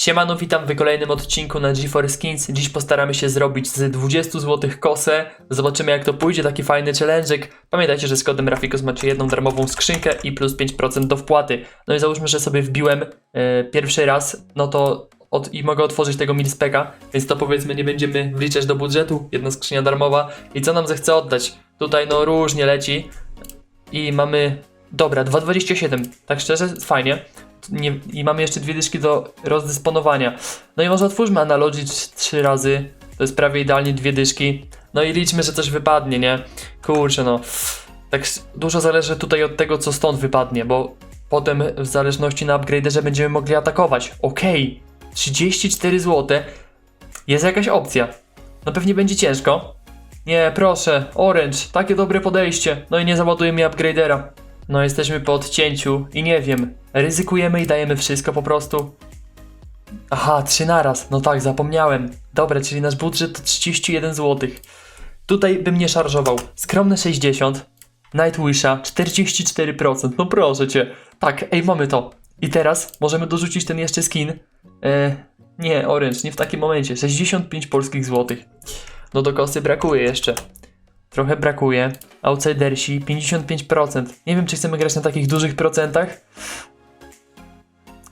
Siemano, witam w kolejnym odcinku na GeForce Skins. Dziś postaramy się zrobić z 20 zł kosę. Zobaczymy jak to pójdzie, taki fajny challenge'ik. Pamiętajcie, że z kodem Rafikos macie jedną darmową skrzynkę i plus 5% do wpłaty. No i załóżmy, że sobie wbiłem e, pierwszy raz, no to od, i mogę otworzyć tego milspeka, więc to powiedzmy nie będziemy wliczać do budżetu, jedna skrzynia darmowa. I co nam zechce oddać? Tutaj no różnie leci i mamy, dobra, 2,27, tak szczerze, fajnie. Nie, I mamy jeszcze dwie dyszki do rozdysponowania. No i może otwórzmy Analogy trz- trzy razy. To jest prawie idealnie dwie dyszki. No i liczmy, że coś wypadnie, nie? Kurczę, no. Tak dużo zależy tutaj od tego, co stąd wypadnie, bo potem w zależności na upgraderze będziemy mogli atakować. Okej, 34 zł. Jest jakaś opcja. No pewnie będzie ciężko. Nie, proszę, Orange, takie dobre podejście. No i nie załaduje mi upgradera. No jesteśmy po odcięciu i nie wiem, ryzykujemy i dajemy wszystko po prostu. Aha, trzy naraz, no tak, zapomniałem. Dobra, czyli nasz budżet to 31 zł. Tutaj bym nie szarżował. Skromne 60, Nightwisha 44%, no proszę cię. Tak, ej, mamy to. I teraz możemy dorzucić ten jeszcze skin. E, nie, Orange, nie w takim momencie. 65 polskich złotych. No do kosy brakuje jeszcze. Trochę brakuje. Outsidersi 55%. Nie wiem, czy chcemy grać na takich dużych procentach.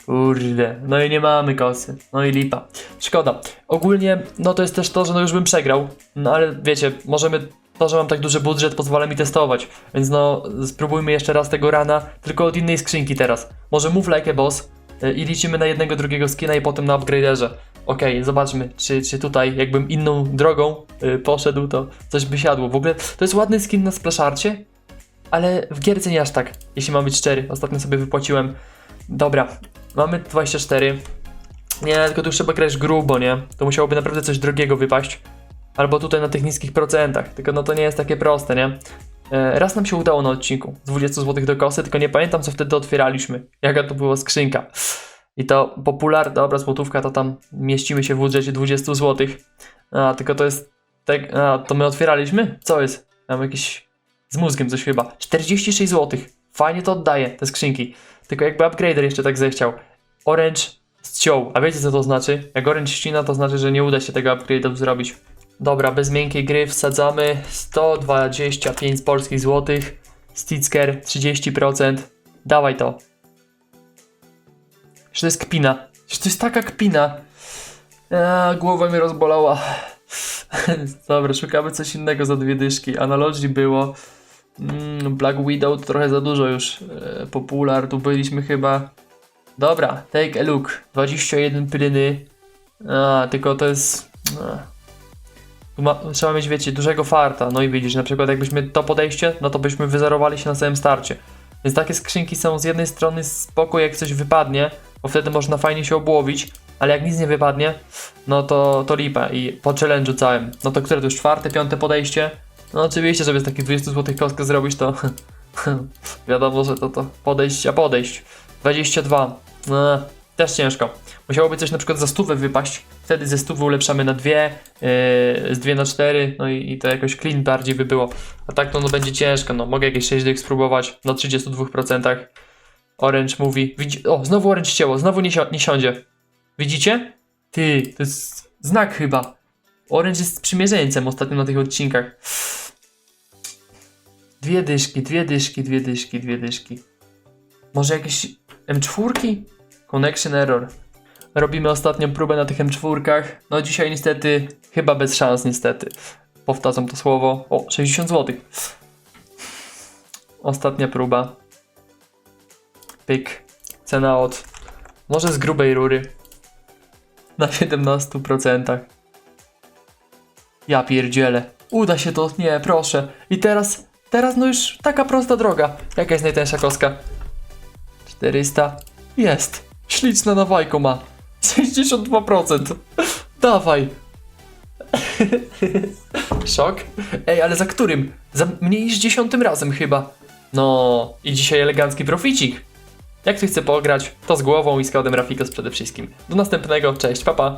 Kurde, no i nie mamy kosy. No i lipa. Szkoda. Ogólnie, no to jest też to, że no już bym przegrał. No ale wiecie, możemy. To, że mam tak duży budżet, pozwala mi testować. Więc no, spróbujmy jeszcze raz tego rana, tylko od innej skrzynki teraz. Może move like a boss y, i liczymy na jednego, drugiego skina i potem na upgraderze. Okej, zobaczmy, czy, czy tutaj jakbym inną drogą y, poszedł, to coś by siadło. W ogóle to jest ładny skin na splaszarcie, ale w gierce nie aż tak, jeśli mam być szczery. Ostatnio sobie wypłaciłem. Dobra, mamy 24. Nie, tylko tu trzeba grać grubo, nie? To musiałoby naprawdę coś drogiego wypaść. Albo tutaj na tych niskich procentach. Tylko no to nie jest takie proste, nie? E, raz nam się udało na odcinku. 20 zł do kosy, tylko nie pamiętam co wtedy otwieraliśmy. Jaka to była skrzynka. I to popular, dobra, złotówka to tam mieścimy się w budżecie 20 zł. A, tylko to jest. Tak, a, to my otwieraliśmy? Co jest? Mam jakiś. Z mózgiem coś chyba. 46 zł. Fajnie to oddaje, te skrzynki. Tylko jakby upgrader jeszcze tak zechciał. Orange ściął. A wiecie co to znaczy? Jak Orange ścina, to znaczy, że nie uda się tego upgrade'u zrobić. Dobra, bez miękkiej gry wsadzamy 125 polskich złotych. Sticker 30%. Dawaj to. Że to jest kpina. Że to jest taka kpina. A, głowa mnie rozbolała. Dobra, szukamy coś innego za dwie dyszki. Analogy było. Mm, Black Widow trochę za dużo już. E, popular, tu byliśmy chyba. Dobra, take a look. 21 pryny. A, tylko to jest. Ma, trzeba mieć, wiecie, dużego farta. No i widzisz, na przykład jakbyśmy to podejście, no to byśmy wyzerowali się na samym starcie. Więc takie skrzynki są z jednej strony spoko, jak coś wypadnie, bo wtedy można fajnie się obłowić, ale jak nic nie wypadnie, no to, to lipa. I po challenge'u całym, no to które to już czwarte, piąte podejście? No oczywiście, żeby z takich 20 zł kostkę zrobić, to wiadomo, że to to podejść, a podejść. 22. No, też ciężko. Musiałoby coś na przykład za stówę wypaść, wtedy ze stówy ulepszamy na dwie, yy, z dwie na cztery, no i, i to jakoś clean bardziej by było. A tak to no będzie ciężko, no mogę jakieś 6 dych spróbować na 32%. Orange mówi, widzi, o znowu Orange cięło, znowu nie, sio- nie siądzie. Widzicie? Ty, to jest znak chyba. Orange jest sprzymierzeńcem ostatnio na tych odcinkach. Dwie dyszki, dwie dyszki, dwie dyszki, dwie dyszki. Może jakieś M4? Connection error. Robimy ostatnią próbę na tych M4. No dzisiaj niestety, chyba bez szans niestety. Powtarzam to słowo. O, 60 zł. Ostatnia próba. Pyk. Cena od. Może z grubej rury. Na 17%. Ja pierdzielę. Uda się to, nie, proszę. I teraz, teraz no już taka prosta droga. Jaka jest najtańsza kostka? 400. Jest. Śliczna nawajko ma. 62%. Dawaj. Szok. Ej, ale za którym? Za mniej niż dziesiątym razem chyba. No, i dzisiaj elegancki proficik. Jak ktoś chce pograć, to z głową i z kodem Rafikos przede wszystkim. Do następnego, cześć, papa.